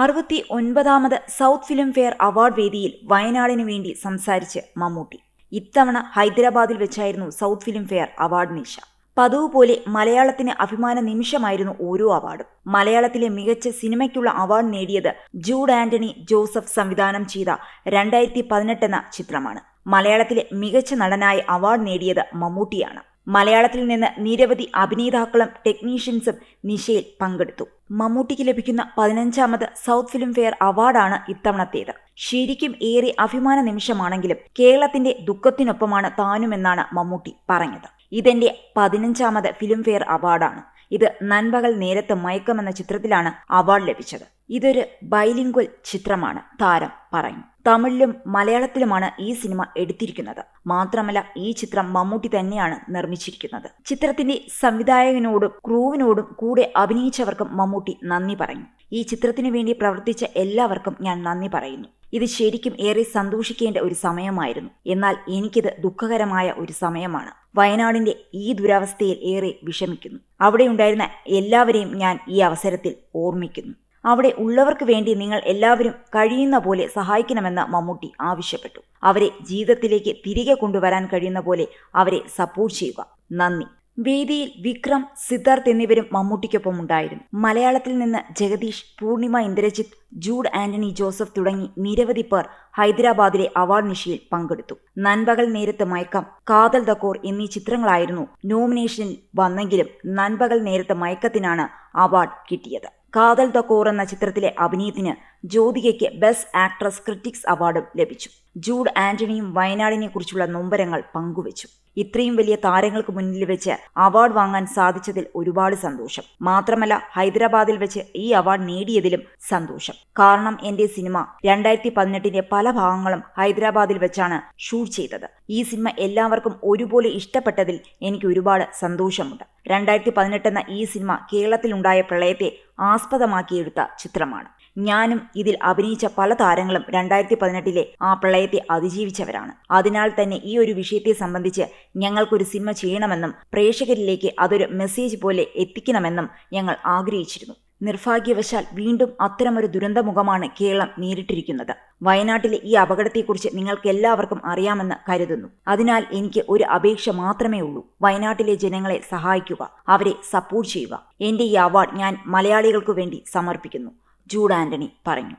അറുപത്തി ഒൻപതാമത് south film fair award വേദിയിൽ വയനാടിനു വേണ്ടി സംസാരിച്ച് മമ്മൂട്ടി. ഇത്തവണ ഹൈദരാബാദിൽ വെച്ചായിരുന്നു സൗത്ത് ഫിലിം ഫെയർ അവാർഡ് നിശ. പതിവ് പോലെ മലയാളത്തിന് അഭിമാന നിമിഷമായിരുന്നു ഓരോ അവാർഡും. മലയാളത്തിലെ മികച്ച സിനിമയ്ക്കുള്ള അവാർഡ് നേടിയത് ജൂഡ് ആന്റണി ജോസഫ് സംവിധാനം ചെയ്ത രണ്ടായിരത്തി പതിനെട്ട് എന്ന ചിത്രമാണ്. മലയാളത്തിലെ മികച്ച നടനായി അവാർഡ് നേടിയത് മമ്മൂട്ടിയാണ്. മലയാളത്തിൽ നിന്ന് നിരവധി അഭിനേതാക്കളും ടെക്നീഷ്യൻസും നിശയിൽ പങ്കെടുത്തു. മമ്മൂട്ടിക്ക് ലഭിക്കുന്ന പതിനഞ്ചാമത് സൗത്ത് ഫിലിം ഫെയർ അവാർഡാണ് ഇത്തവണത്തേത്. ശരിക്കും ഏറെ അഭിമാന നിമിഷമാണെങ്കിലും കേരളത്തിന്റെ ദുഃഖത്തിനൊപ്പമാണ് താനുമെന്നാണ് മമ്മൂട്ടി പറഞ്ഞത്. ഇതെന്റെ പതിനഞ്ചാമത് ഫിലിം ഫെയർ അവാർഡാണ്. ഇത് നൻപകൽ നേരത്ത് മയക്കമെന്ന ചിത്രത്തിലാണ് അവാർഡ് ലഭിച്ചത്. ഇതൊരു ബൈലിംഗ്വൽ ചിത്രമാണ് താരം പറഞ്ഞു തമിഴിലും മലയാളത്തിലുമാണ് ഈ സിനിമ എടുത്തിരിക്കുന്നത്. മാത്രമല്ല ഈ ചിത്രം മമ്മൂട്ടി തന്നെയാണ് നിർമ്മിച്ചിരിക്കുന്നത്. ചിത്രത്തിന്റെ സംവിധായകനോടും ക്രൂവിനോടും കൂടെ അഭിനയിച്ചവർക്കും മമ്മൂട്ടി നന്ദി പറഞ്ഞു ഈ ചിത്രത്തിനു വേണ്ടി പ്രവർത്തിച്ച എല്ലാവർക്കും ഞാൻ നന്ദി പറയുന്നു. ഇത് ശരിക്കും ഏറെ സന്തോഷിക്കേണ്ട ഒരു സമയമായിരുന്നു. എന്നാൽ എനിക്കിത് ദുഃഖകരമായ ഒരു സമയമാണ്. വയനാടിന്റെ ഈ ദുരവസ്ഥയിൽ ഏറെ വിഷമിക്കുന്നു. അവിടെ ഉണ്ടായിരുന്ന എല്ലാവരെയും ഞാൻ ഈ അവസരത്തിൽ ഓർമ്മിക്കുന്നു. അവിടെ ഉള്ളവർക്ക് വേണ്ടി നിങ്ങൾ എല്ലാവരും കഴിയുന്ന പോലെ സഹായിക്കണമെന്ന് മമ്മൂട്ടി ആവശ്യപ്പെട്ടു. അവരെ ജീവിതത്തിലേക്ക് തിരികെ കൊണ്ടുവരാൻ കഴിയുന്ന പോലെ അവരെ സപ്പോർട്ട് ചെയ്യുക. നന്ദി. വേദിയിൽ വിക്രം സിദ്ധാർത്ഥ് എന്നിവരും മമ്മൂട്ടിക്കൊപ്പം ഉണ്ടായിരുന്നു മലയാളത്തിൽ നിന്ന് ജഗദീഷ് പൂർണിമ ഇന്ദ്രജിത്ത് ജൂഡ് ആന്റണി ജോസഫ് തുടങ്ങി നിരവധി പേർ ഹൈദരാബാദിലെ അവാർഡ് നിശയിൽ പങ്കെടുത്തു. നൻപകൽ നേരത്ത് മയക്കം കാതൽ ദക്കോർ എന്നീ ചിത്രങ്ങളായിരുന്നു നോമിനേഷനിൽ വന്നെങ്കിലും നൻപകൽ നേരത്ത് മയക്കത്തിനാണ് അവാർഡ് കിട്ടിയത്. കാതൽ ദക്കോർ എന്ന ചിത്രത്തിലെ അഭിനയത്തിന് ജ്യോതികയ്ക്ക് ബെസ്റ്റ് ആക്ട്രസ് ക്രിറ്റിക്സ് അവാർഡും ലഭിച്ചു. ജൂഡ് ആന്റണിയും വയനാടിനെ കുറിച്ചുള്ള നൊമ്പരങ്ങൾ പങ്കുവച്ചു. ഇത്രയും വലിയ താരങ്ങൾക്ക് മുന്നിൽ വെച്ച് അവാർഡ് വാങ്ങാൻ സാധിച്ചതിൽ ഒരുപാട് സന്തോഷം. മാത്രമല്ല ഹൈദരാബാദിൽ വെച്ച് ഈ അവാർഡ് നേടിയതിലും സന്തോഷം. കാരണം എന്റെ സിനിമ രണ്ടായിരത്തി പതിനെട്ടിന്റെ പല ഭാഗങ്ങളും ഹൈദരാബാദിൽ വെച്ചാണ് ഷൂട്ട് ചെയ്തത്. ഈ സിനിമ എല്ലാവർക്കും ഒരുപോലെ ഇഷ്ടപ്പെട്ടതിൽ എനിക്ക് ഒരുപാട് സന്തോഷമുണ്ട്. രണ്ടായിരത്തി പതിനെട്ട് എന്ന ഈ സിനിമ കേരളത്തിലുണ്ടായ പ്രളയത്തെ ആസ്പദമാക്കിയെടുത്ത ചിത്രമാണ്. ഞാനും ഇതിൽ അഭിനയിച്ച പല താരങ്ങളും രണ്ടായിരത്തി പതിനെട്ടിലെ ആ പ്രളയത്തെ അതിജീവിച്ചവരാണ്. അതിനാൽ തന്നെ ഈ ഒരു വിഷയത്തെ സംബന്ധിച്ച് ഞങ്ങൾക്കൊരു സിനിമ ചെയ്യണമെന്നും പ്രേക്ഷകരിലേക്ക് അതൊരു മെസ്സേജ് പോലെ എത്തിക്കണമെന്നും ഞങ്ങൾ ആഗ്രഹിച്ചിരുന്നു. നിർഭാഗ്യവശാൽ വീണ്ടും അത്തരമൊരു ദുരന്തമുഖമാണ് കേരളം നേരിട്ടിരിക്കുന്നത്. വയനാട്ടിലെ ഈ അപകടത്തെക്കുറിച്ച് നിങ്ങൾക്ക് എല്ലാവർക്കും അറിയാമെന്ന് കരുതുന്നു. അതിനാൽ എനിക്ക് ഒരു അപേക്ഷ മാത്രമേ ഉള്ളൂ. വയനാട്ടിലെ ജനങ്ങളെ സഹായിക്കുക അവരെ സപ്പോർട്ട് ചെയ്യുക. എന്റെ ഈ അവാർഡ് ഞാൻ മലയാളികൾക്കു വേണ്ടി സമർപ്പിക്കുന്നു. ജൂഡ് ആന്റണി പറഞ്ഞു.